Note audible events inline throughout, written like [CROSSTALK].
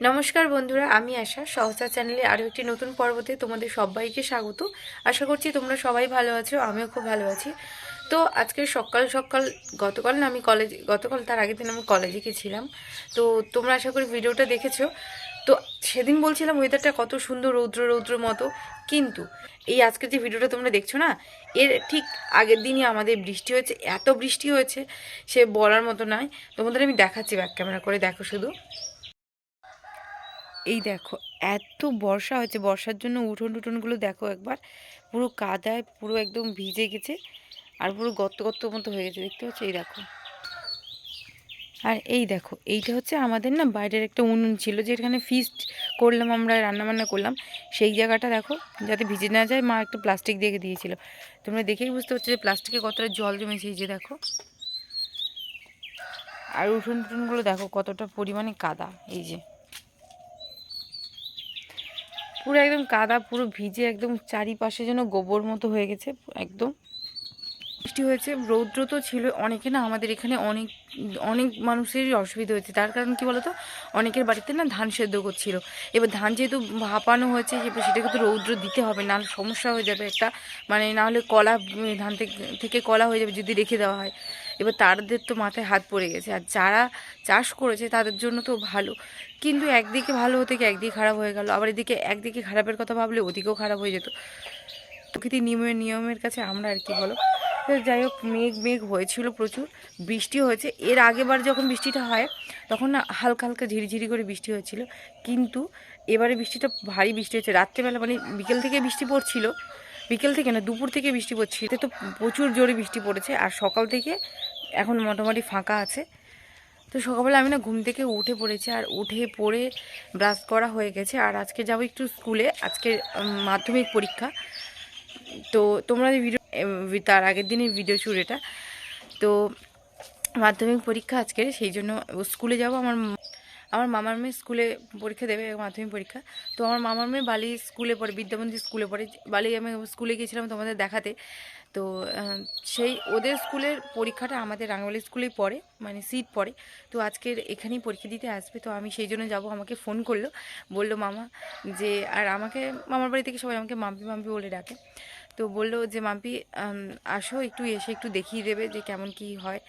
নমস্কার বন্ধুরা, আমি আশা। সহসা চ্যানেলে আরও একটি নতুন পর্বতে তোমাদের সবাইকে স্বাগত। আশা করছি তোমরা সবাই ভালো আছো, আমিও খুব ভালো আছি। তো আজকে সকাল সকাল, গতকাল না আমি কলেজ গতকাল তার আগের দিন আমি কলেজে গেছিলাম। তো তোমরা আশা করি ভিডিওটা দেখেছ। তো সেদিন বলছিলাম ওয়েদারটা কত সুন্দর, রৌদ্র রৌদ্র মতো। কিন্তু এই আজকের যে ভিডিওটা তোমরা দেখছ না, এর ঠিক আগের দিনই আমাদের বৃষ্টি হয়েছে, এত বৃষ্টি হয়েছে, সে বলার মতো নয়। তোমাদের আমি দেখাচ্ছি ব্যাক ক্যামেরা করে, দেখো শুধু। এই দেখো, এত বর্ষা হয়েছে। বর্ষার জন্য উঠোন টুঠোনগুলো দেখো একবার। পুরো কাদায় পুরো একদম ভিজে গেছে আর পুরো গর্ত গর্ত মতো হয়ে গেছে। দেখতে পাচ্ছ? এই দেখো। আর এই দেখো, এইটা হচ্ছে আমাদের না বাইরের একটা উনুন ছিল যেখানে ফিস্ট করলাম আমরা, রান্নাবান্না করলাম। সেই জায়গাটা দেখো, যাতে ভিজে না যায়, মা একটু প্লাস্টিক দিয়ে দিয়েছিল। তোমরা দেখেই বুঝতে পারছ যে প্লাস্টিকে কতটা জল জমেছে এই যে দেখো। আর উঠোন টুঠোনগুলো দেখো কতটা পরিমাণে কাদা, এই যে। পুরো একদম কাদা, পুরো ভিজে একদম চারিপাশে যেন গোবর মতো হয়ে গেছে, একদম। বৃষ্টি হয়েছে, রৌদ্র তো ছিল অনেকে না, আমাদের এখানে অনেক অনেক মানুষেরই অসুবিধা হয়েছে। তার কারণ কি বলতো? অনেকের বাড়িতে না ধান সেদ্ধ করছিল। এবার ধান যেহেতু ভাপানো হয়েছে, এবার সেটাকে তো রৌদ্র দিতে হবে, না সমস্যা হয়ে যাবে একটা। মানে না হলে কলা ধান থেকে থেকে কলা হয়ে যাবে যদি রেখে দেওয়া হয়। এবার তাদের তো মাথায় হাত পড়ে গেছে। আর যারা চাষ করেছে তাদের জন্য তো ভালো। কিন্তু একদিকে ভালো হতে গিয়ে একদিকে খারাপ হয়ে গেল। আবার এদিকে, একদিকে খারাপের কথা ভাবলে ওদিকেও খারাপ হয়ে যেত। প্রকৃতির নিয়মের নিয়মের কাছে আমরা আর কি বলো? যাই হোক, মেঘ মেঘ হয়েছিল প্রচুর। বৃষ্টি হয়েছে। এর আগেবার যখন বৃষ্টিটা হয়, তখন না হালকা হালকা ঝিরিঝিরি করে বৃষ্টি হয়েছিল। কিন্তু এবারে বৃষ্টিটা ভারী বৃষ্টি হয়েছে। রাত্রেবেলা মানে বিকেল থেকে বৃষ্টি পড়ছিল। বিকেল থেকে না, দুপুর থেকে বৃষ্টি পড়ছিল এতে তো প্রচুর জোরে বৃষ্টি পড়েছে। আর সকাল থেকে এখন মোটামুটি ফাঁকা আছে। তো সকালবেলা আমি না ঘুম থেকে উঠে পড়েছি। আর উঠে পড়ে ব্রাশ করা হয়ে গেছে। আর আজকে যাব একটু স্কুলে। আজকে মাধ্যমিক পরীক্ষা। তো তোমরা ভিডিও তার আগের দিনের ভিডিও শুরু এটা। তো মাধ্যমিক পরীক্ষা আজকে সেই জন্য স্কুলে যাব। আমার আমার মামার মেয়ে স্কুলে পরীক্ষা দেবে, মাধ্যমিক পরীক্ষা। তো আমার মামার মেয়ে বালি স্কুলে পড়ে বিদ্যামন্দির স্কুলে পড়ে। বালি, আমি স্কুলে গিয়েছিলাম তোমাদের দেখাতে। তো সেই ওদের স্কুলের পরীক্ষাটা আমাদের রাঙামালি স্কুলেই পড়ে মানে সিট পড়ে। তো আজকের এখানেই পরীক্ষা দিতে আসবে। তো আমি সেই জন্য যাব, আমাকে ফোন করল। বলল, মামা, যে, আর আমাকে, মামার বাড়ি থেকে সবাই আমাকে মাম্পি মাম্পি বলে ডাকে। তো বলল যে, মাম্পি আসো, একটু এসে একটু দেখিয়ে দেবে যে কেমন কি হয়।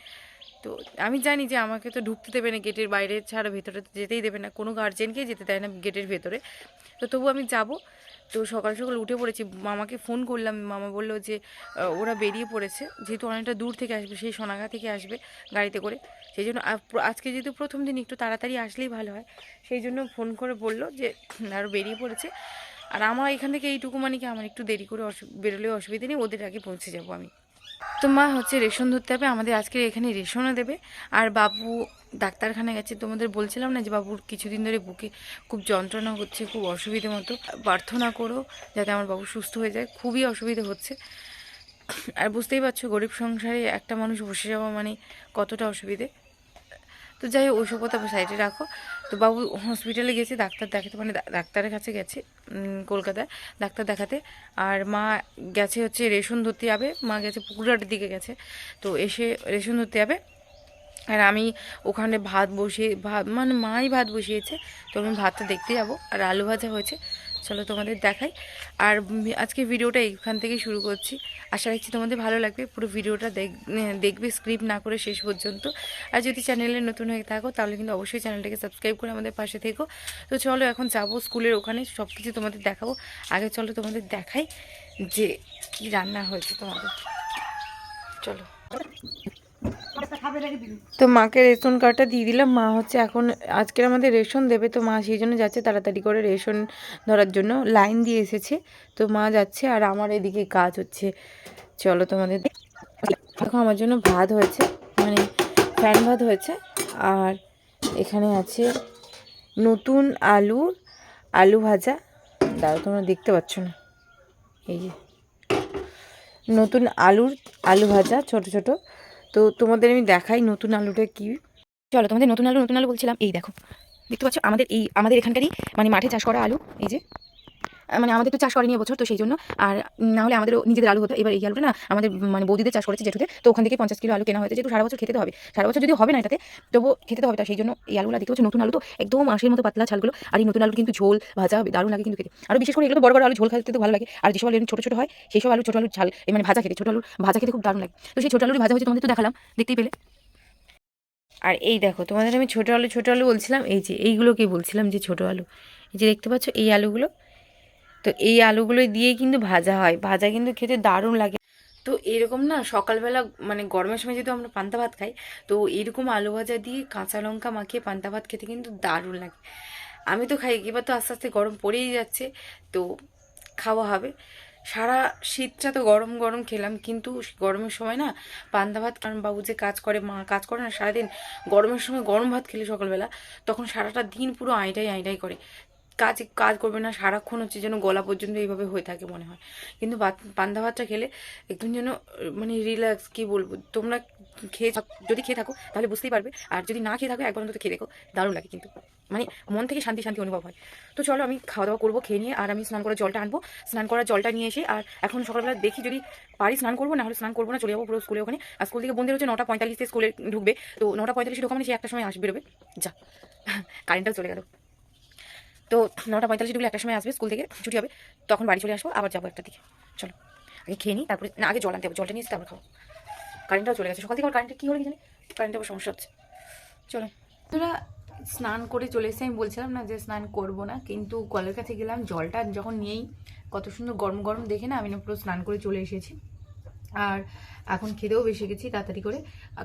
তো আমি জানি যে আমাকে তো ঢুকতে দেবে না গেটের বাইরে, ছাড়া ভেতরে তো যেতেই দেবে না। কোনো গার্জেনকেই যেতে দেয় না গেটের ভেতরে। তো তবু আমি যাব। তো সকাল সকাল উঠে পড়েছি। মামাকে ফোন করলাম। মামা বলল যে ওরা বেরিয়ে পড়েছে। যেহেতু অনেকটা দূর থেকে আসবে, সেই সোনাগা থেকে আসবে গাড়িতে করে। সেই জন্য আজকে যেহেতু প্রথম দিন, একটু তাড়াতাড়ি আসলেই ভালো হয়। সেই জন্য ফোন করে বলল যে [CLEARS THROAT] আরও বেরিয়ে পড়েছে। আর আমার এখান থেকে এইটুকু মানে কি, আমার একটু দেরি করে বেরোলেও অসুবিধা নেই। ওদের আগে পৌঁছে যাব আমি। তো মা হচ্ছে রেশন ধরতে হবে, আমাদের আজকে এখানে রেশনও দেবে। আর বাবু ডাক্তারখানায় গেছে, তোমাদের বলছিলাম না যে বাবুর কিছুদিন ধরে বুকে খুব যন্ত্রণা হচ্ছে, খুব অসুবিধে মতো। প্রার্থনা করো যাতে আমার বাবু সুস্থ হয়ে যায়, খুবই অসুবিধে হচ্ছে। আর বুঝতেই পারছ, গরিব সংসারে একটা মানুষ বসে যাওয়া মানে কতটা অসুবিধে। তো যাই হোক ওইসব কথা সাইডে রাখো। তো বাবু হসপিটালে গেছে, ডাক্তার দেখাতে মানে ডাক্তারের কাছে গেছে কলকাতায় ডাক্তার দেখাতে। আর মা গেছে হচ্ছে রেশন ধরতে যাবে, মা গেছে পুকুরহাটের দিকে গেছে। তো এসে রেশন ধরতে যাবে। আর আমি ওখানে ভাত বসিয়ে, ভাত মানে মাই ভাত বসিয়েছে, তো আমি ভাতটা দেখতে যাব। আর আলু ভাজা হয়েছে, চলো তোমাদের দেখাই। আর আজকে ভিডিওটা এইখান থেকেই শুরু করছি। আশা রাখছি তোমাদের ভালো লাগবে। পুরো ভিডিওটা দেখ- দেখবে স্ক্রিপ না করে শেষ পর্যন্ত। আর যদি চ্যানেলে নতুন হয়ে থাকো, তাহলে কিন্তু অবশ্যই চ্যানেলটাকে সাবস্ক্রাইব করে আমাদের পাশে থেকো। তো চলো, এখন যাব স্কুলের ওখানে সব কিছু তোমাদের দেখাবো। আগে চলো তোমাদের দেখাই যে কি রান্না হয়েছে তোমাদের। চলো। তো মাকে রেশন কার্ডটা দিয়ে দিলাম। মা হচ্ছে এখন, আজকের আমাদের রেশন দেবে তো মা সেই জন্য যাচ্ছে তাড়াতাড়ি করে রেশন ধরার জন্য। লাইন দিয়ে এসেছে, তো মা যাচ্ছে আর আমার এদিকে কাজ হচ্ছে। চলো তোমাদের দেখো আমার জন্য ভাত হয়েছে মানে ফ্যান ভাত হয়েছে আর এখানে আছে নতুন আলু আলু ভাজা। দাঁড়াও, তোমরা দেখতে পাচ্ছ না। এই যে নতুন আলুর, আলু ভাজা, ছোট ছোট। তো তোমাদের আমি দেখাই নতুন আলুটা কি? চলো, তোমাদের নতুন আলু নতুন আলু বলছিলাম। এই দেখো, দেখতে পাচ্ছ? আমাদের এই, আমাদের এখানকারই মানে মাঠে চাষ করা আলু, এই যে। মানে আমাদের তো চাষ করেনি এবছর, তো সেই জন্য। আর না হলে আমাদের নিজেদের আলু হতো। এবার এই আলুটা না আমাদের মানে বৌদিদের চাষ করেছে জেঠুতে তো ওখান থেকে পঞ্চাশ কিলো আলু কেনা হয়েছে। যেহেতু সারা বছর খেতে হবে। সারা বছর যদি হবে না এটাতে তবু খেতে হবে। তা সেই জন্য এই আলুগুলো দেখতে পাচ্ছি, নতুন আলু তো একদম আঁশের মতো পাতলা ছালগুলো। আর এই নতুন আলু কিন্তু ঝোল, ভাজা হবে দারুণ লাগে কিন্তু খেতে। আর বিশেষ করে এগুলো বড় বড় আলু ঝোল খেতে তো ভালো লাগে। আর যেসব আলু ছোটো ছোটো হয়, সেই সব আলু ছোটো আলু ঝাল মানে ভাজা খেতে, ছোটো আলু ভাজা খেতে খুব দারুণ লাগে। তো সেই ছোটো আলুর ভাজা হচ্ছে তোমাদের তো দেখালাম। দেখতেই পেলে। আর এই দেখো, তোমাদের আমি ছোটো আলু ছোটো আলু বলছিলাম, এই যে এইগুলোকেই বলছিলাম যে ছোটো আলু। এই যে দেখতে পাচ্ছ, এই আলুগুলো তো এই আলুগুলো দিয়েই কিন্তু ভাজা হয়। ভাজা কিন্তু খেতে দারুণ লাগে। তো এরকম না সকালবেলা মানে গরমের সময় যেহেতু আমরা পান্তা ভাত খাই, তো এরকম আলু ভাজা দিয়ে কাঁচা লঙ্কা মাখিয়ে পান্তা ভাত খেতে কিন্তু দারুণ লাগে। আমি তো খাই, এবার তো আস্তে আস্তে গরম পড়েই যাচ্ছে, তো খাওয়া হবে। সারা শীতটা তো গরম গরম খেলাম, কিন্তু গরমের সময় না পান্তা ভাত, কারণ বাবু যে কাজ করে, মা কাজ করে না, সারাদিন গরমের সময় গরম ভাত খেলে সকালবেলা, তখন সারাটা দিন পুরো আইটাই আইটাই করে। কাজ কাজ করবে না, সারাক্ষণ হচ্ছে যেন গলা পর্যন্ত এইভাবে হয়ে থাকে মনে হয়। কিন্তু পান্তা ভাতটা খেলে একদম যেন মানে রিল্যাক্স কি বলব? তোমরা খেয়ে যদি খেয়ে থাকো, তাহলে বুঝতেই পারবে। আর যদি না খেয়ে থাকো, একবার অন্তত খেয়ে দেখো, দারুণ লাগে কিন্তু। মানে মন থেকে শান্তি শান্তি অনুভব হয়। তো চলো আমি খাওয়া দাওয়া করব, খেয়ে নিয়ে, আর আমি স্নান করার জলটা আনব। স্নান করার জলটা নিয়ে এসে, আর এখন সকালবেলা দেখি যদি পারি স্নান করব, না হলে স্নান করব না, চলে যাব পুরো স্কুলে ওখানে। আর স্কুল থেকে বন্ধের হচ্ছে নটা পঁয়তাল্লিশে স্কুলে ঢুকবে। তো নটা পঁয়তাল্লিশে ঢোকা মানে সে একটা সময় আসবে বেরোবে। যা কারেন্টটাও চলে গেল। তো নটা পঁয়তাল্লিশে ঢুকলে একটা সময় আসবে স্কুল থেকে, ছুটি হবে, তখন বাড়ি চলে আসব, আবার যাব একটা দিকে। চলো, আগে খেয়ে নিই, তারপরে, না, আগে জল আনতে হবে, জলটা নিয়ে এসে তারপর খাব। কারেন্টটাও চলে গেছে, সকাল থেকে কারেন্টের কী হলো জানি কারেন্টের আবার সমস্যা হচ্ছে। চলো। তোরা স্নান করে চলে এসে, আমি বলছিলাম না যে স্নান করব না, কিন্তু কলের কাছে গেলাম, জলটা যখন নিয়েই কত সুন্দর গরম গরম দেখে না, আমি না পুরো স্নান করে চলে এসেছি। আর এখন খেতেও বেশি গেছি, তাড়াতাড়ি করে।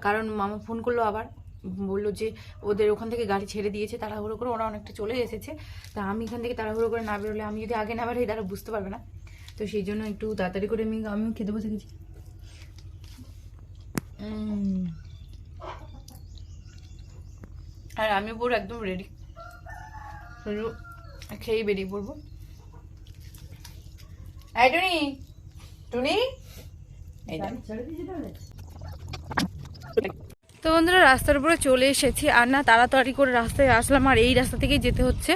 কারণ মামা ফোন করল আবার। বলল যে ওদের ওখান থেকে গাড়ি ছেড়ে দিয়েছে তাড়াহুড়ো করে ওরা অনেকটা চলে এসেছে। তা আমি এখান থেকে তাড়াহুড়ো করে না বেরোলে আমি যদি আগে না বেরোই তারা বুঝতে পারবে না। তো সেই জন্য একটু তাড়াতাড়ি করে আমি আমিও খেতে বসে গেছি। উম। আর আমি পুরো একদম রেডি খেয়েই বেরিয়ে পড়ব। এই টুনি টুনি? এই। তো বন্ধুরা, রাস্তার উপরে চলে এসেছি। আর না, তাড়াতাড়ি করে রাস্তায় আসলাম, আর এই রাস্তা থেকেই যেতে হচ্ছে।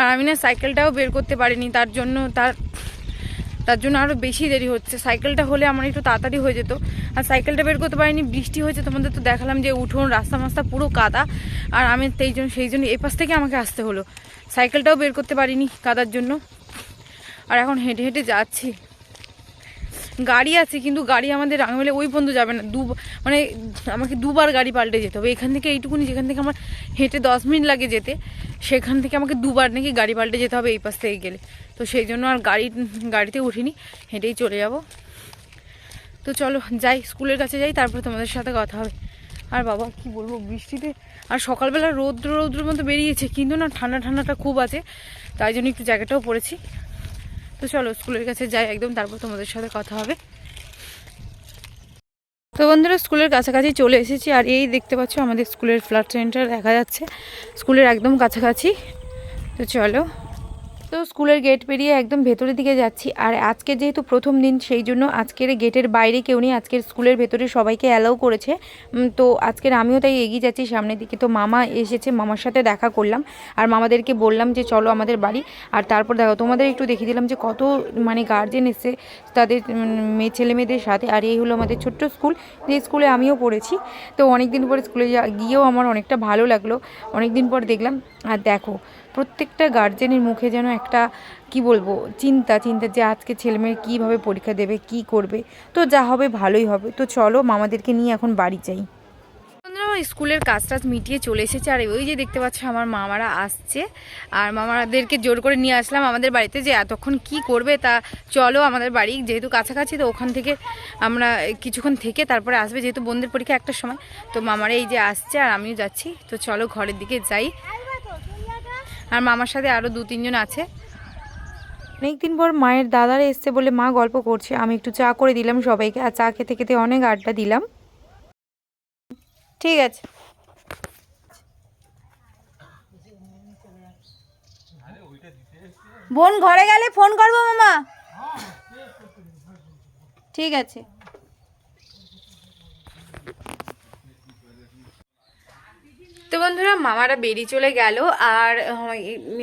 আর আমি না সাইকেলটাও বের করতে পারিনি, তার জন্য, তার তার জন্য আরও বেশি দেরি হচ্ছে। সাইকেলটা হলে আমার একটু তাড়াতাড়ি হয়ে যেত। আর সাইকেলটা বের করতে পারিনি, বৃষ্টি হয়েছে তোমাদের তো দেখালাম যে উঠোন, রাস্তা মাস্তা পুরো কাদা। আর আমি সেই জন্য সেই জন্য এপাশ থেকে আমাকে আসতে হলো। সাইকেলটাও বের করতে পারিনি কাদার জন্য। আর এখন হেঁটে হেঁটে যাচ্ছি। গাড়ি আছে, কিন্তু গাড়ি আমাদের রাঙামেলে ওই পর্যন্ত যাবে না। দু মানে আমাকে দুবার গাড়ি পাল্টে যেতে হবে। এখান থেকে এইটুকুনি, যেখান থেকে আমার হেঁটে দশ মিনিট লাগে যেতে, সেখান থেকে আমাকে দুবার নাকি গাড়ি পাল্টে যেতে হবে এই পাশ থেকে গেলে। তো সেই জন্য আর গাড়ি, গাড়িতে উঠিনি, হেঁটেই চলে যাব। তো চলো, যাই, স্কুলের কাছে যাই, তারপরে তোমাদের সাথে কথা হবে। আর বাবা, কি বলব, বৃষ্টিতে আর সকালবেলা রৌদ্র, রৌদ্রের মতো বেরিয়েছে, কিন্তু না ঠান্ডা, ঠান্ডাটা খুব আছে, তাই জন্য একটু জ্যাকেটটাও পরেছি। তো চলো, স্কুলের কাছে যাই একদম, তারপর তোমাদের সাথে কথা হবে। তো বন্ধুরা, স্কুলের কাছাকাছি চলে এসেছি, আর এই দেখতে পাচ্ছ আমাদের স্কুলের ফ্ল্যাট সেন্টার দেখা যাচ্ছে। স্কুলের একদম কাছাকাছি। তো চলো তো স্কুলের গেট পেরিয়ে একদম ভেতরের দিকে যাচ্ছি। আর আজকে যেহেতু প্রথম দিন, সেই জন্য আজকের গেটের বাইরে কেউ নেই। আজকের স্কুলের ভেতরে সবাইকে অ্যালাউ করেছে। তো আজকের আমিও তাই এগিয়ে যাচ্ছি সামনের দিকে। তো মামা এসেছে, মামার সাথে দেখা করলাম। আর মামাদেরকে বললাম যে, চলো আমাদের বাড়ি। আর তারপর দেখো, তোমাদের একটু দেখিয়ে দিলাম যে, কত মানে গার্জেন এসছে তাদের মেয়ে, ছেলে মেয়েদের সাথে। আর এই হলো আমাদের ছোট্ট স্কুল। যে স্কুলে আমিও পড়েছি। তো অনেক দিন পরে স্কুলে গিয়েও আমার অনেকটা ভালো লাগল। অনেক দিন পর দেখলাম। আর দেখো প্রত্যেকটা গার্জেনের মুখে যেন একটা, কি বলব, চিন্তা চিন্তা যে আজকে ছেলেমেয়ে কীভাবে পরীক্ষা দেবে, কি করবে। তো যা হবে ভালোই হবে। তো চলো, মামাদেরকে নিয়ে এখন বাড়ি যাই। বন্ধুরা স্কুলের কাজ টাজ মিটিয়ে চলে এসেছে। আর ওই যে দেখতে পাচ্ছ, আমার মামারা আসছে। আর মামাদেরকে জোর করে নিয়ে আসলাম আমাদের বাড়িতে যে এতক্ষণ কি করবে তা চলো আমাদের বাড়ি। যেহেতু কাছাকাছি, তো ওখান থেকে আমরা কিছুক্ষণ থেকে তারপরে আসবে, যেহেতু বোনদের পরীক্ষা একটা সময়। তো মামারা এই যে আসছে আর আমিও যাচ্ছি। তো চলো ঘরের দিকে যাই। আর মামার সাথে আরও দু, তিনজন আছে। অনেকদিন পর মায়ের দাদারা এসছে বলে মা গল্প করছে। আমি একটু চা করে দিলাম সবাইকে আর চা খেতে খেতে অনেক আড্ডা দিলাম। ঠিক আছে। বোন ঘরে গেলে ফোন করব মামা? ঠিক আছে। তো বন্ধুরা, মামারা বেরিয়ে চলে গেল আর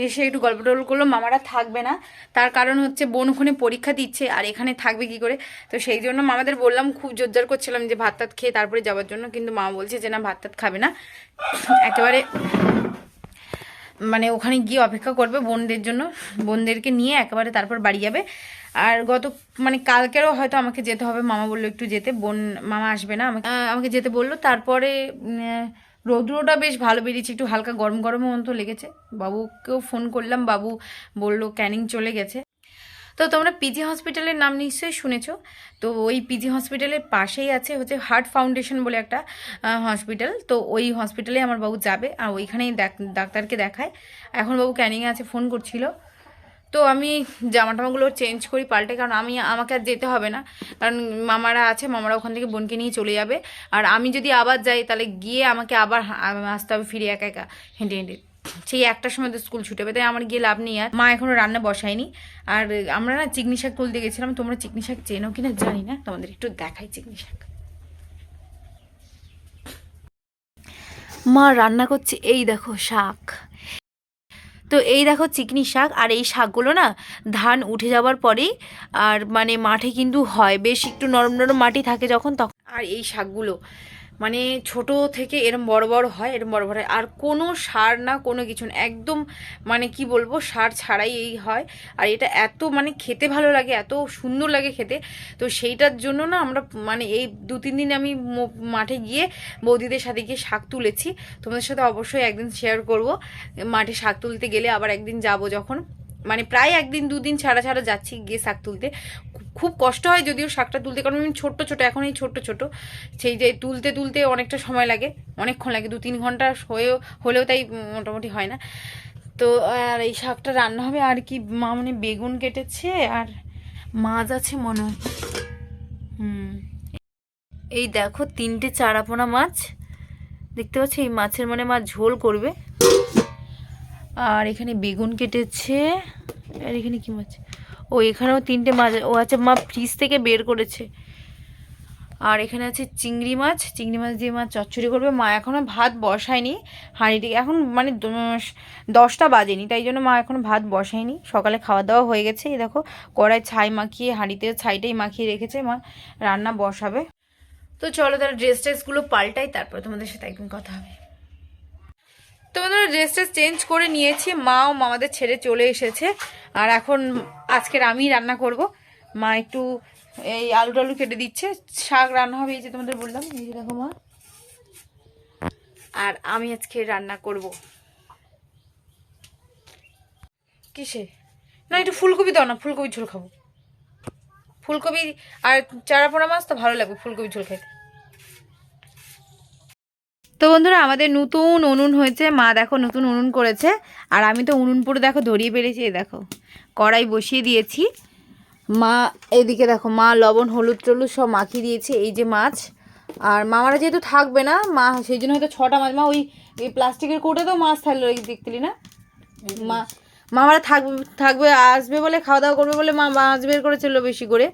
এসে একটু গল্প টল করল, মামারা থাকবে না। তার কারণ হচ্ছে বোন ওখানে পরীক্ষা দিচ্ছে আর এখানে থাকবে কি করে? তো সেই জন্য মামাদের বললাম, খুব জোরজার করছিলাম যে ভাত টাত খেয়ে তারপরে যাওয়ার জন্য, কিন্তু মা বলছে যে না, ভাত টাত খাবে না। একেবারে মানে ওখানে গিয়ে অপেক্ষা করবে বোনদের জন্য। বোনদেরকে নিয়ে একেবারে তারপর বাড়ি যাবে। আর গত মানে কালকেরও হয়তো আমাকে যেতে হবে, মামা বলল একটু যেতে। বোন, মামা আসবে না, আমাকে আমাকে যেতে বলল। তারপরে রৌদ্রটা বেশ ভালো বেরিয়েছে, একটু হালকা গরম গরমের মতো লেগেছে। বাবুকেও ফোন করলাম, বাবু বলল ক্যানিং চলে গেছে। তো তোমরা পিজি হসপিটালের নাম নিশ্চয়ই শুনেছো। তো ওই পিজি হসপিটালের পাশেই আছে হচ্ছে হার্ট ফাউন্ডেশন বলে একটা হসপিটাল। তো ওই হসপিটালে আমার বাবু যাবে, আর ওইখানেই ডাক- ডাক্তারকে দেখায়। এখন বাবু ক্যানিংয়ে আছে, ফোন করছিল। তো আমি জামা টামাগুলো চেঞ্জ করি, পাল্টে, কারণ আমি, আমাকে আর যেতে হবে না। কারণ মামারা আছে, মামারা ওখান থেকে বোনকে নিয়ে চলে যাবে। আর আমি যদি আবার যাই, তাহলে গিয়ে আমাকে আবার আসতে হবে ফিরে একা একা। হেঁটে হেঁটে। সেই একটার সময় তো স্কুল ছুটে তাই আমার গিয়ে লাভ নেই আর। মা এখনও রান্না বসায়নি। আর আমরা না চিকনি শাক তুলতে গেছিলাম, তোমরা চিকনি শাক চেনো কিনা জানি না। তোমাদের একটু দেখাই চিকনি শাক। মা রান্না করছে, এই দেখো শাক। তো এই দেখো চিকনি শাক আর এই শাকগুলো না ধান উঠে যাওয়ার পরেই আর মানে মাঠে কিন্তু হয়। বেশ একটু নরম নরম মাটি থাকে যখন তখন। আর এই শাকগুলো মানে ছোট থেকে এরম বড় বড় হয়, এরম বড় বড় হয়। আর কোনো সার না, কোনো কিছু না, একদম মানে কি বলব, সার ছাড়াই এই হয়। আর এটা এত মানে খেতে ভালো লাগে, এত সুন্দর লাগে খেতে। তো সেইটার জন্য না আমরা মানে এই দু, তিন দিন আমি মাঠে গিয়ে বৌদিদের সাথে গিয়ে শাক তুলেছি। তোমাদের সাথে অবশ্যই একদিন শেয়ার করব। মাঠে শাক তুলতে গেলে আবার একদিন যাব যখন। মানে প্রায় একদিন, দুদিন ছাড়া ছাড়া যাচ্ছি গিয়ে শাক তুলতে। খুব কষ্ট হয় যদিও শাকটা তুলতে, কারণ আমি ছোট্ট ছোট, এখন এই ছোট্ট ছোট। সেই যে তুলতে তুলতে অনেকটা সময় লাগে, অনেকক্ষণ লাগে দু তিন ঘণ্টা হয়েও, হলেও তাই মোটামুটি হয় না। তো আর এই শাকটা রান্না হবে, আর কি মা মানে বেগুন কেটেছে, আর মাছ আছে মনে হয়। হুম। এই দেখো, তিনটে চারাপোনা মাছ। দেখতে পাচ্ছি, এই মাছের মানে মাছ ঝোল করবে। আর এখানে বেগুন কেটেছে, আর এখানে কি মাছ? ও এখানেও তিনটে মাছ ও আচ্ছা মা ফ্রিজ থেকে বের করেছে। আর এখানে আছে চিংড়ি মাছ। চিংড়ি মাছ দিয়ে মা চচ্চড়ি করবে। মা এখনও ভাত বসায়নি হাঁড়িটি এখন মানে দশটা বাজেনি, তাই জন্য মা এখন ভাত বসায়নি। সকালে খাওয়া দাওয়া হয়ে গেছে। এই দেখো, কড়াই ছাই মাখিয়ে, হাঁড়িতে ছাইটাই মাখিয়ে রেখেছে। মা রান্না বসাবে। তো চলো তাহলে ড্রেস ট্রেসগুলো পাল্টাই, তারপর তোমাদের সাথে একদিন কথা হবে। তোমাদের ড্রেস ট্রেস চেঞ্জ করে নিয়েছি। মাও মামাদের ছেড়ে চলে এসেছে। আর এখন আজকের আমি রান্না করব। মা একটু এই আলু টালু কেটে দিচ্ছে। শাক রান্না হবে, এই যে তোমাদের বললাম, এই যে দেখো মা। আর আমি আজকে রান্না করব। কিসে? না, একটু ফুলকপি দাও না ফুলকপি ঝোল খাব। ফুলকপি আর চারা পোড়া মাছ তো ভালো লাগবে ফুলকপি ঝোল খেতে। তো বন্ধুরা, আমাদের নতুন উনুন হয়েছে। মা দেখো নতুন উনুন করেছে। আর আমি তো উনুন পুরো দেখো ধরিয়ে পেরেছি এই দেখো। কড়াই বসিয়ে দিয়েছি। মা, এদিকে দেখো, মা লবণ, হলুদ, টলুদ সব মাখিয়ে দিয়েছে, এই যে মাছ। আর মামারা যেহেতু থাকবে না, মা, সেই জন্য হয়তো ছটা মাছ, মা ওই, এই প্লাস্টিকের তো মাছ থাকল ওই দেখতেলি না? মা, মামারা থাকবে থাকবে, আসবে বলে খাওয়া দাওয়া করবে বলে মা মাছ বের করেছিল বেশি করে।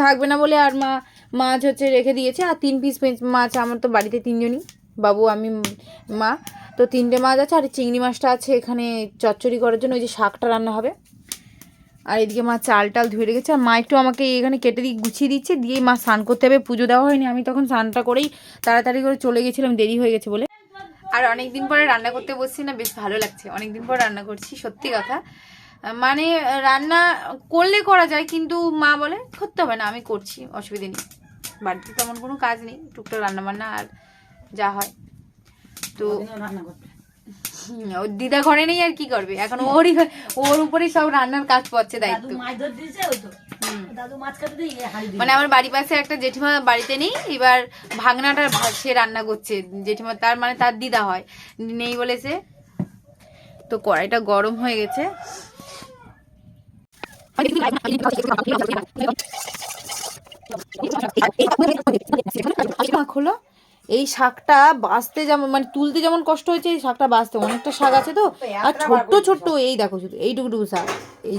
থাকবে না বলে আর মা, মাছ হচ্ছে রেখে দিয়েছে। আর তিন পিস মাছ, আমার তো বাড়িতে তিনজনই। বাবু, আমি মা। তো তিনটে মাছ আছে আর চিংড়ি মাছটা আছে এখানে চচ্চড়ি করার জন্য, ওই যে শাকটা রান্না হবে। আর এদিকে মা চাল টাল ধুয়ে রেখেছে। আর মা একটু আমাকে এখানে কেটে দিয়ে গুছিয়ে দিচ্ছে দিয়ে মা স্নান করতে হবে। পুজো দেওয়া হয়নি, আমি তখন স্নানটা করেই তাড়াতাড়ি করে চলে গেছিলাম, দেরি হয়ে গেছে বলে। আর অনেক দিন পরে রান্না করতে বসছি না, বেশ ভালো লাগছে। অনেক দিন পর রান্না করছি, সত্যি কথা। মানে রান্না করলে করা যায়, কিন্তু মা বলে, করতে হবে না, আমি করছি, অসুবিধে নেই। বাড়িতে তেমন কোনো কাজ নেই, টুকটাক রান্না বান্না আর যা হয়। তো ওর দিদা ঘরে নেই আর কি করবে? এখন ওরই ওর উপরেই সব রান্নার কাজ পড়ছে দায়িত্ব। মানে আমার বাড়ি পাশে একটা জেঠিমা বাড়িতে নেই এবার ভাগনাটা সে রান্না করছে। জেঠিমা তার মানে তার দিদা হয়। নেই বলেছে তো কড়াইটা গরম হয়ে গেছে। [LAUGHS] হলো এই শাকটা বাঁচতে যেমন মানে তুলতে যেমন কষ্ট হয়েছে এই শাকটা বাঁচতে অনেকটা শাক আছে তো। আর ছোট্ট ছোট্ট এই দেখো শুধু এইটুকুটুকু শাক। এই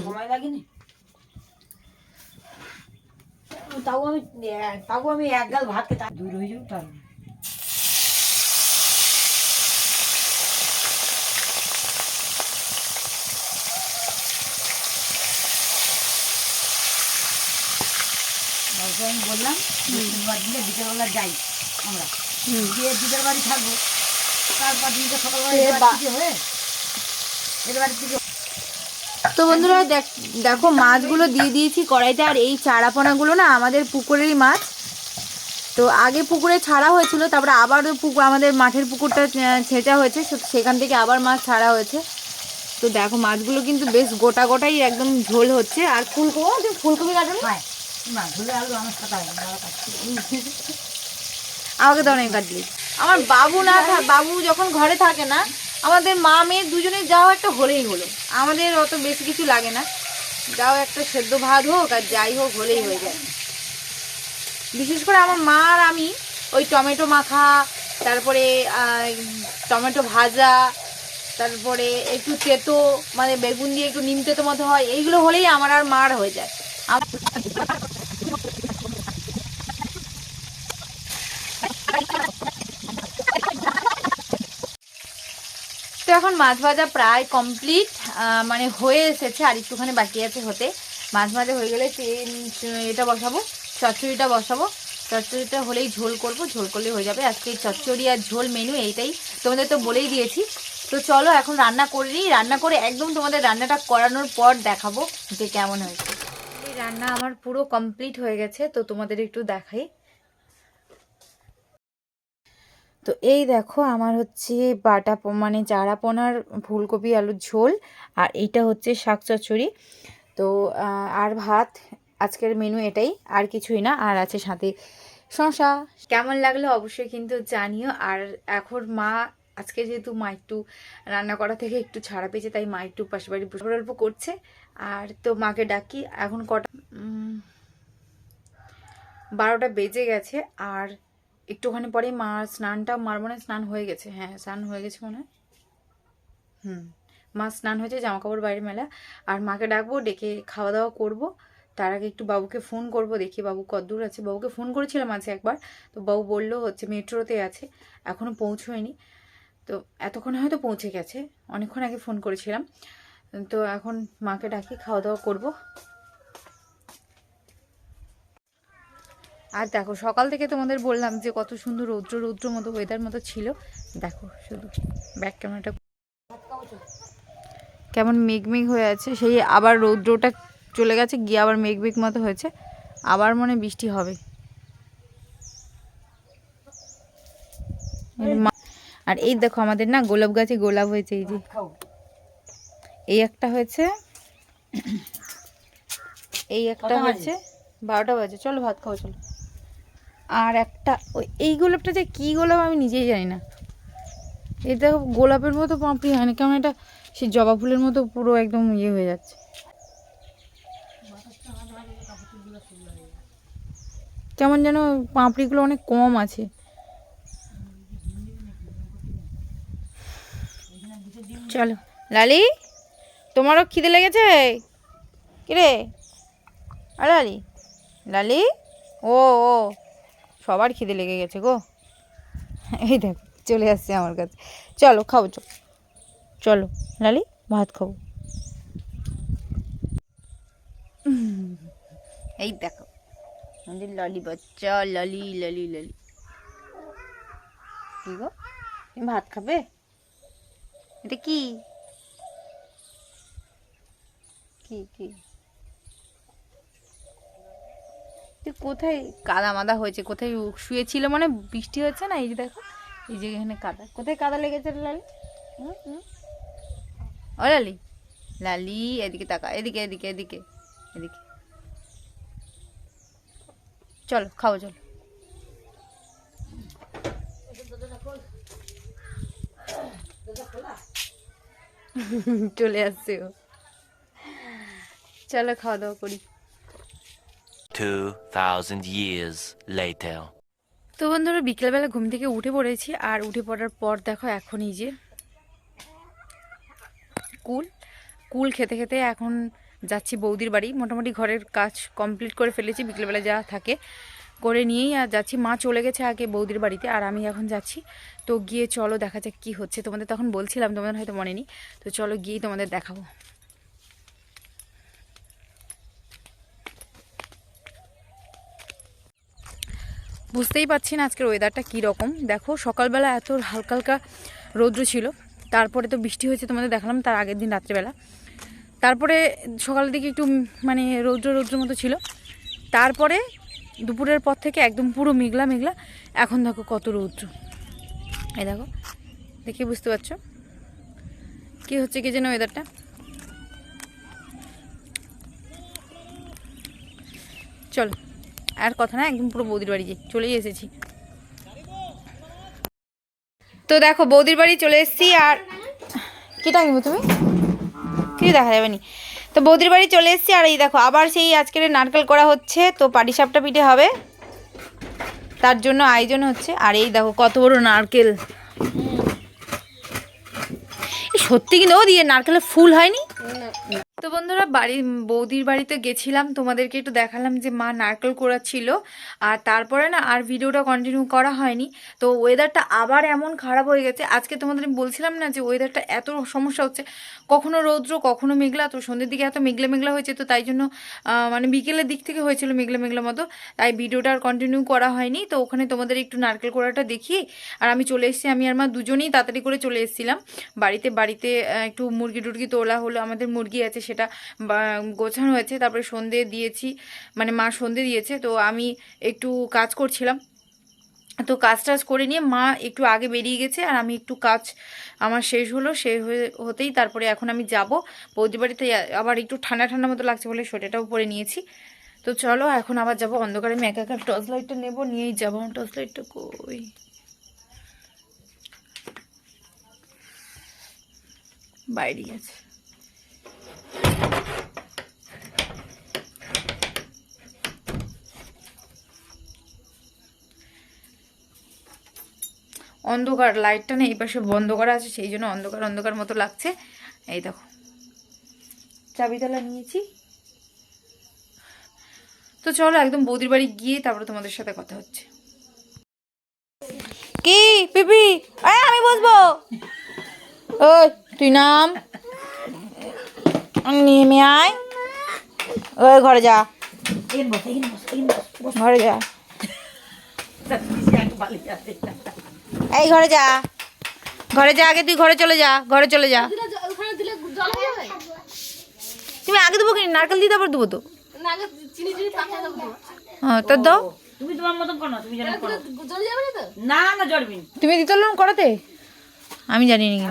তাও আমি তাও আমি এক গাল ভাত খেতে দূর হয়ে যাব তার মানে। আমি বললাম বিকেলবেলা যাই আমরা। দিদার বাড়ি থাকব। তারপর সকালবেলা হয়ে এদের বাড়ি থেকে তো বন্ধুরা দেখ- মাছগুলো দিয়ে দিয়েছি কড়াইতে আর এই চারাপোনাগুলো না আমাদের পুকুরেরই মাছ। তো আগে পুকুরে ছাড়া হয়েছিল তারপরে আবারও পুকুর আমাদের মাঠের পুকুরটা ছেঁচা হয়েছে সেখান থেকে আবার মাছ ছাড়া হয়েছে। তো দেখো মাছগুলো কিন্তু বেশ গোটা গোটাই একদম ঝোল হচ্ছে আর ফুলকপি ফুলকপি কাটুন খায় মা ধুলে আলু আমার সাথে হয় না ওরা খাচ্ছে। আমাকে অনেক কাটলি। আমার বাবু না বাবু যখন ঘরে থাকে না, আমাদের মা মেয়ে দুজনে যাও একটা হলেই হলো। আমাদের অত বেশি কিছু লাগে না। যাও একটা সেদ্ধ ভাত হোক আর যাই হোক, হলেই হয়ে যায়। বিশেষ করে আমার মা আর আমি, ওই টমেটো মাখা, তারপরে টমেটো ভাজা, তারপরে একটু তেতো মানে বেগুন দিয়ে একটু নিম তেতো মতো হয়, এইগুলো হলেই আমার আর মার হয়ে যায়। তো এখন মাছ ভাজা প্রায় কমপ্লিট মানে হয়ে এসেছে, আর একটুখানি বাকি আছে হতে। মাছ ভাজা হয়ে গেলে এটা বসাবো, চচ্চড়িটা বসাবো। চচ্চড়িটা হলেই ঝোল করব, ঝোল করলেই হয়ে যাবে। আজকে চচ্চড়ি আর ঝোল মেনু এইটাই, তোমাদের তো বলেই দিয়েছি। তো চলো এখন রান্না করে নিই। রান্না করে একদম তোমাদের রান্নাটা করানোর পর দেখাবো যে কেমন হয়েছে। রান্না আমার পুরো কমপ্লিট হয়ে গেছে, তো তোমাদের একটু দেখাই। তো এই দেখো আমার হচ্ছে বাটা মানে চারা পোনার ফুলকপি আলুর ঝোল আর এইটা হচ্ছে শাক চচ্চড়ি। তো আর ভাত, আজকের মেনু এটাই, আর কিছুই না, আর আছে সাথে শশা কেমন লাগল অবশ্যই কিন্তু জানিও, আর এখন মা, আজকে যেহেতু মা একটু রান্না করা থেকে একটু ছাড়া পেয়েছে, তাই মা একটু পাশে বাড়ি অল্প করছে, আর তো মাকে ডাকি। এখন কটা বারোটা বেজে গেছে, আর একটুখানি পরে মা স্নানটা, মার মনে স্নান হয়ে গেছে। হ্যাঁ স্নান হয়ে গেছে মনে হয়। হুম, মা স্নান হয়েছে জামা কাপড় বাইরে মেলা। আর মাকে ডাকবো, ডেকে খাওয়া দাওয়া করব। তার আগে একটু বাবুকে ফোন করব, দেখি বাবু কদ্দূর আছে। বাবুকে ফোন করেছিলাম আছে একবার। তো বাবু বলল হচ্ছে মেট্রোতে আছে এখনও পৌঁছয়নি। তো এতক্ষণে হয়তো পৌঁছে গেছে। অনেকক্ষণ আগে ফোন করেছিলাম। তো এখন মাকে ডাকি খাওয়া দাওয়া করব। আর দেখো সকাল থেকে তোমাদের বললাম যে কত সুন্দর রৌদ্র রৌদ্র মতো ওয়েদার মতো ছিল। দেখো শুধু ব্যাক ক্যামেরাটা কেমন মেঘ মেঘ হয়ে আছে। সেই আবার রৌদ্রটা চলে গেছে গিয়ে আবার মেঘ মেঘ মতো হয়েছে। আবার মনে বৃষ্টি হবে। আর এই দেখো আমাদের না গোলাপ গাছে গোলাপ হয়েছে এই যে। এই একটা হয়েছে এই একটা হয়েছে বারোটা বাজে। চলো ভাত খাও চলো। আর একটা এই গোলাপটা যে কী গোলাপ আমি নিজেই জানি না। এটা গোলাপের মতো পাঁপড়ি হয় না কেমন এটা সেই জবা ফুলের মতো পুরো একদম ইয়ে হয়ে যাচ্ছে। কেমন যেন পাঁপড়িগুলো অনেক কম আছে। চলো। লালি, তোমারও খিদে লেগেছে? কিরে? আরে লালি লালি? ও ও। সবার খিদে লেগে গেছে গো। এই দেখো, চলে আসছে আমার কাছে। চলো, খাব, চলো। চলো, লালি, ভাত খাব। এই দেখো, আমাদের লালি বাচ্চা, লালি লালি লালি। কি গো? তুমি ভাত খাবে? এটা কি? কি কি তুই কোথায় কাদা মাদা হয়েছে, কোথায় শুয়েছিল মানে বৃষ্টি হচ্ছে না, এই যে দেখো, এই যে এখানে কাদা। কোথায় কাদা লেগেছে লালি? ও লালি লালি, এদিকে তাকা এদিকে এদিকে এদিকে এদিকে। চলো খাও চলো। চলে আসছে ও। চলো, খাওয়া দাওয়া করি। 2,000 years later. তো বন্ধুরা বিকেলবেলা ঘুম থেকে উঠে পড়েছি আর উঠে পড়ার পর দেখো এখন এই যে কুল কুল খেতে খেতে এখন যাচ্ছি বৌদির বাড়ি। মোটামুটি ঘরের কাজ কমপ্লিট করে ফেলেছি বিকেলবেলা যা থাকে করে নিয়েই আর যাচ্ছি। মা চলে গেছে আগে বৌদির বাড়িতে আর আমি এখন যাচ্ছি। তো গিয়ে চলো দেখা যাক কী হচ্ছে। তোমাদের তখন বলছিলাম তোমাদের হয়তো মনে নেই। তো চলো গিয়েই তোমাদের দেখাবো। বুঝতেই পারছি না আজকের ওয়েদারটা কী রকম দেখো, সকালবেলা এত হালকা হালকা রৌদ্র ছিল। তারপরে তো বৃষ্টি হয়েছে তোমাদের দেখালাম তার আগের দিন রাত্রেবেলা। তারপরে সকালের দিকে একটু মানে রৌদ্র রৌদ্র মতো ছিল। তারপরে দুপুরের পর থেকে একদম পুরো মেঘলা মেঘলা। এখন দেখো কত রৌদ্র। এই দেখো, দেখে বুঝতে পারছ? কি হচ্ছে কি যেন ওয়েদারটা চলো। আর কথা না, একদম পুরো বৌদির বাড়ি চলেই এসেছি। তো দেখো, বৌদির বাড়ি চলে এসেছি আর কি টাঙিব তুমি? কিছু দেখা যাবে নি। তো বৌদির বাড়ি চলে এসেছি আর এই দেখো, আবার সেই আজকের নারকেল করা হচ্ছে, তো পাটি সাপটা পিঠে হবে। তার জন্য আয়োজন হচ্ছে। আর এই দেখো, কত বড় নারকেল। সত্যি কিন্তু ও দিয়ে নারকেলের ফুল হয়নি? তো বন্ধুরা বাড়ি, বৌদির বাড়িতে গেছিলাম, তোমাদেরকে একটু দেখালাম যে মা নারকেল ছিল আর তারপরে না আর ভিডিওটা কন্টিনিউ করা হয়নি। তো ওয়েদারটা আবার এমন খারাপ হয়ে গেছে, আজকে তোমাদের বলছিলাম না যে ওয়েদারটা এত সমস্যা হচ্ছে, কখনো রৌদ্র, কখনো মেঘলা, তো সন্ধ্যের দিকে এত মেঘলা মেঘলা হয়েছে, তো তাই জন্য মানে বিকেলের দিক থেকে হয়েছিল মেঘলা মেঘলা মতো, তাই ভিডিওটা আর কন্টিনিউ করা হয়নি, তো ওখানে তোমাদের একটু নারকেল কোড়াটা দেখি আর আমি চলে এসেছি, আমি আর মা দুজনেই তাড়াতাড়ি করে চলে এসেছিলাম, বাড়িতে বাড়িতে একটু মুরগি টুরগি তোলা হলো, আমাদের মুরগি আছে বা- গোছানো হয়েছে। তারপরে সন্ধে দিয়েছি মানে মা সন্ধে দিয়েছে, তো আমি একটু কাজ করছিলাম। তো কাজ টাজ করে নিয়ে মা একটু আগে বেরিয়ে গেছে, আর আমি একটু কাজ আমার শেষ হলো শেষ হতেই তারপরে এখন আমি যাব। বৌদি বাড়িতে আবার একটু ঠান্ডা ঠান্ডা মতো লাগছে বলে সোয়েটারটাও পরে নিয়েছি। তো চলো এখন আবার যাব অন্ধকারে, আমি একা একা টর্চ লাইটটা নেব, নিয়েই যাব টর্চ লাইটটা কই? বাইরে আছে। অন্ধকার, লাইটটা না এই পাশে বন্ধ করা আছে, সেই জন্য অন্ধকার অন্ধকার মতো লাগছে। এই দেখো, চাবিতালা নিয়েছি। তো চলো একদম বৌদির বাড়ি গিয়ে তারপরে তোমাদের সাথে কথা হচ্ছে। কি, পিপি? আমি বসবো। ওই, তুই নাম? নেমে আয়। ওই ঘরে যা। ঘরে যা। এই ঘরে যা। ঘরে যা আগে তুই ঘরে চলে যা ঘরে চলে যা। তুমি আগে দেবো কি নারকেল দিয়ে তারপর দেবো তো। হ্যাঁ তো দাও। তুমি তোমার মতন করো তুমি জানো না না জড়বি তুমি দিতে করাতে? আমি জানি না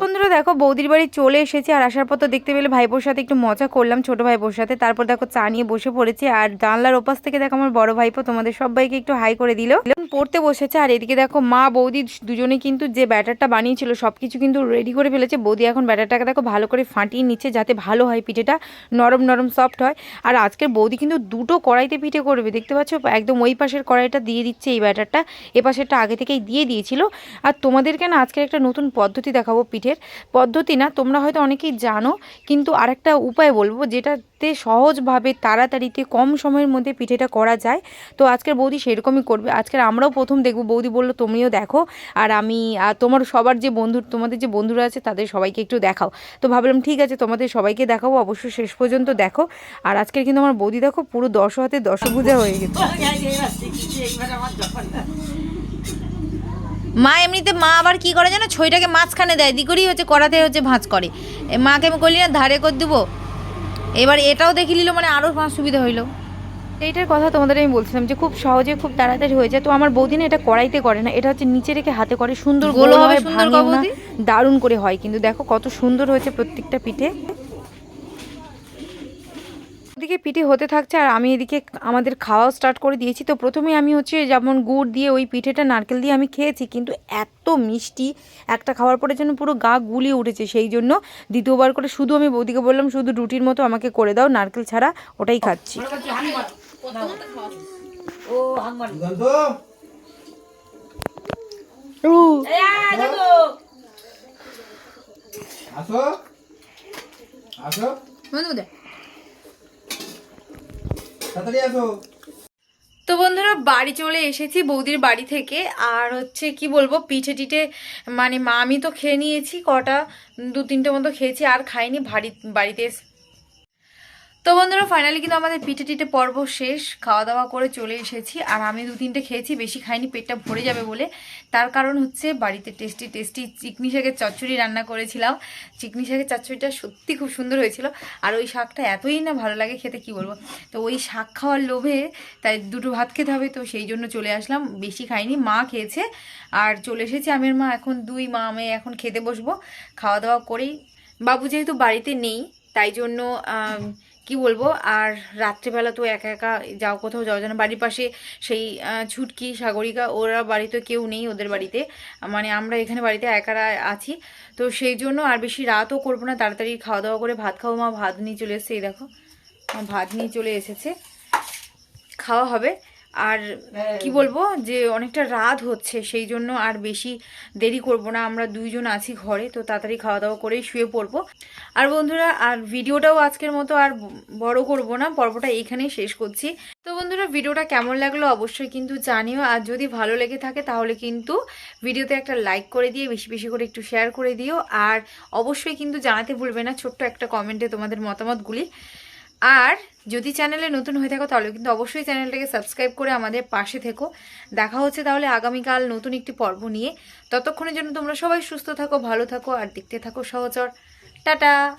বন্ধুরা, দেখো, বৌদির বাড়ি চলে এসেছি, আর আসার পর তো দেখতে পেলে ভাইবোর সাথে একটু মজা করলাম, ছোট ভাইবোর সাথে। তারপর দেখো, চা নিয়ে বসে পড়েছি, আর জানলার ওপাশ থেকে দেখো, আমার বড় ভাইপো তোমাদের সবাইকে একটু হাই করে দিল। পড়তে বসেছে, আর এদিকে দেখো, মা, বৌদি দুজনে কিন্তু যে ব্যাটারটা বানিয়েছিল সব কিছু কিন্তু রেডি করে ফেলেছে। বৌদি এখন ব্যাটারটাকে দেখো, ভালো করে ফাটিয়ে নিচ্ছে, যাতে ভালো হয় পিঠেটা, নরম নরম সফট হয়। আর আজকের বৌদি কিন্তু দুটো কড়াইতে পিঠে করবে, দেখতে পাচ্ছ? একদম ওই পাশের কড়াইটা দিয়ে দিচ্ছে এই ব্যাটারটা, এ পাশেরটা আগে থেকেই দিয়ে দিয়েছিল। আর তোমাদেরকে না, আজকের একটা নতুন পদ্ধতি দেখাবো পিঠের। পদ্ধতি না, তোমরা হয়তো অনেকেই জানো, কিন্তু আরেকটা উপায় বলব, যেটাতে সহজভাবে, তাড়াতাড়িতে, কম সময়ের মধ্যে পিঠেটা করা যায়। তো আজকের বৌদি সেরকমই করবে। আজকের আমরাও প্রথম দেখব। বৌদি বলল, তুমিও দেখো। আর আমি তোমার সবার যে বন্ধু, তোমাদের যে বন্ধুরা আছে, তাদের সবাইকে একটু দেখাও। তো ভাবলাম, ঠিক আছে, তোমাদের সবাইকে দেখাবো, অবশ্যই শেষ পর্যন্ত দেখো। আর আজকের কিন্তু আমার বৌদি, দেখো, পুরো দশ হাতে দশভুজা হয়ে গেছে [LAUGHS] এইবার শিখছি এইবার আমার যখন মা এমনিতে মা আবার কি করে জানো? ছইটাকে মাঝখানে দেয়। দিকরি হচ্ছে কড়াতে হচ্ছে ভাঁজ করে। মাকে আমি করলি না ধারে করে দেবো। এবার এটাও দেখে নিল মানে আরও পাঁচ সুবিধা হইল। এইটার কথা তোমাদের আমি বলছিলাম যে খুব সহজে খুব তাড়াতাড়ি হয়ে যায়। তো আমার বৌদি না এটা কড়াইতে করে না এটা হচ্ছে নিচে রেখে হাতে করে। সুন্দর গোল হবে সুন্দর দারুণ করে হয়। কিন্তু দেখো কত সুন্দর হয়েছে প্রত্যেকটা পিঠে। ওদিকে পিঠে হতে থাকছে আর আমি এদিকে আমাদের খাওয়াও স্টার্ট করে দিয়েছি। তো প্রথমে আমি হচ্ছে যেমন গুড় দিয়ে ওই পিঠেটা নারকেল দিয়ে আমি খেয়েছি কিন্তু এত মিষ্টি একটা খাওয়ার পরে যেন পুরো গা গুলিয়ে উঠেছে। সেই জন্য দ্বিতীয়বার করে শুধু আমি বৌদিকে বললাম শুধু রুটির মতো আমাকে করে দাও নারকেল ছাড়া ওটাই খাচ্ছি। মনে করছি হাঙ্গর ও হাঙ্গর দিগন্ত এই আয় দেখো আসো আসো তাড়াতাড়ি আসো তো বন্ধুরা, বাড়ি চলে এসেছি বৌদির বাড়ি থেকে। আর হচ্ছে কি বলব, পিঠে টিঠে মানে মা আমি তো খেয়ে নিয়েছি, কটা দু তিনটে মতো খেয়েছি, আর খাইনি বাড়ি বাড়িতে তো বন্ধুরা ফাইনালি কিন্তু আমাদের পিঠে টিটে পর্ব শেষ। খাওয়া দাওয়া করে চলে এসেছি। আর আমি দু তিনটে খেয়েছি, বেশি খাইনি, পেটটা ভরে যাবে বলে। তার কারণ হচ্ছে বাড়িতে টেস্টি টেস্টি চিকনি শাকের চচ্চড়ি রান্না করেছিলাম। চিকনি শাকের চচ্চড়িটা সত্যি খুব সুন্দর হয়েছিল। আর ওই শাকটা এতই না ভালো লাগে খেতে, কি বলব? তো ওই শাক খাওয়ার লোভে তাই দুটো ভাত খেতে হবে, তো সেই জন্য চলে আসলাম। বেশি খাইনি, মা খেয়েছে। আর চলে এসেছি আমের মা, এখন দুই মা, আমি এখন খেতে বসবো। খাওয়া দাওয়া করেই। বাবু যেহেতু বাড়িতে নেই, তাই জন্য কি বলব? আর রাত্রেবেলা তো একা একা যাও কোথাও যাওয়া যায় না। বাড়ির পাশে সেই ছুটকি সাগরিকা, ওরা বাড়িতে কেউ নেই ওদের বাড়িতে। মানে আমরা এখানে বাড়িতে একারা আছি। তো সেই জন্য আর বেশি রাতও করব না। তাড়াতাড়ি খাওয়া দাওয়া করে ভাত খাব। মা ভাত নিয়ে চলে এসেছে, এই দেখো। ভাত নিয়ে চলে এসেছে। খাওয়া হবে। আর কি বলব যে অনেকটা রাত হচ্ছে সেই জন্য আর বেশি দেরি করব না। আমরা দুইজন আছি ঘরে তো তাড়াতাড়ি খাওয়া দাওয়া করেই শুয়ে পড়ব। আর বন্ধুরা আর ভিডিওটাও আজকের মতো আর বড় করব না পর্বটা এইখানেই শেষ করছি। তো বন্ধুরা ভিডিওটা কেমন লাগল অবশ্যই কিন্তু জানিও আর যদি ভালো লেগে থাকে তাহলে কিন্তু ভিডিওতে একটা লাইক করে দিয়ে বেশি বেশি করে একটু শেয়ার করে দিও। আর অবশ্যই কিন্তু জানাতে ভুলবে না ছোট্ট একটা কমেন্টে তোমাদের মতামতগুলি। আর যদি চ্যানেলে নতুন হয়ে থাকো, তাহলে কিন্তু অবশ্যই চ্যানেলটাকে সাবস্ক্রাইব করে আমাদের পাশে থেকো। দেখা হচ্ছে তাহলে আগামীকাল নতুন একটি পর্ব নিয়ে। ততক্ষণের জন্য তোমরা সবাই সুস্থ থাকো, ভালো থাকো, আর দেখতে থাকো সহচর। টাটা!